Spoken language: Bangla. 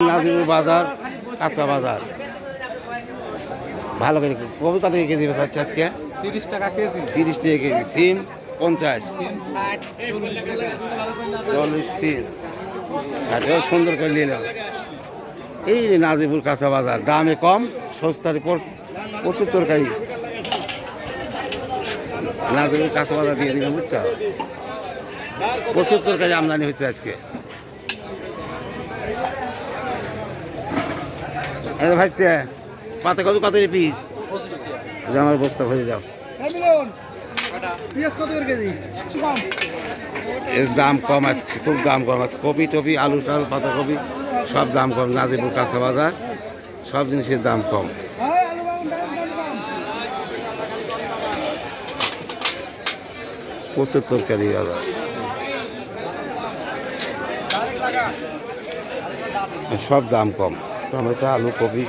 নাজিরুর বাজার কাঁচা বাজার। ভালো করে কবে কত কেজি বেচা হচ্ছে আজকে? তিরিশ টাকা কেজি। তিরিশ টাকা কেজি। সিম পঞ্চাশ। চল্লিশ সিম। ষাটেও সুন্দর করে নিয়ে নেব এই নাজিপুর কাঁচা বাজার দামে কম সস্তার উপর প্রচুর তরকারি। নাজিপুর কাঁচা বাজার দিয়ে দিলে বুঝছ? প্রচুর তরকারি আমদানি হয়েছে আজকে। ভাজতে পাতা কত কত পিস আমার বস্তা ভরে দাও। দাম কম আছে খুব দাম কম আছে কপি টপি আলু টালু পাতাকপি সব দাম কম। নাজিপুর কাঁচা বাজার সব জিনিসের দাম কম। প্রচুর তরকারি বাজার। সব দাম কম। টমেটো আলু কপি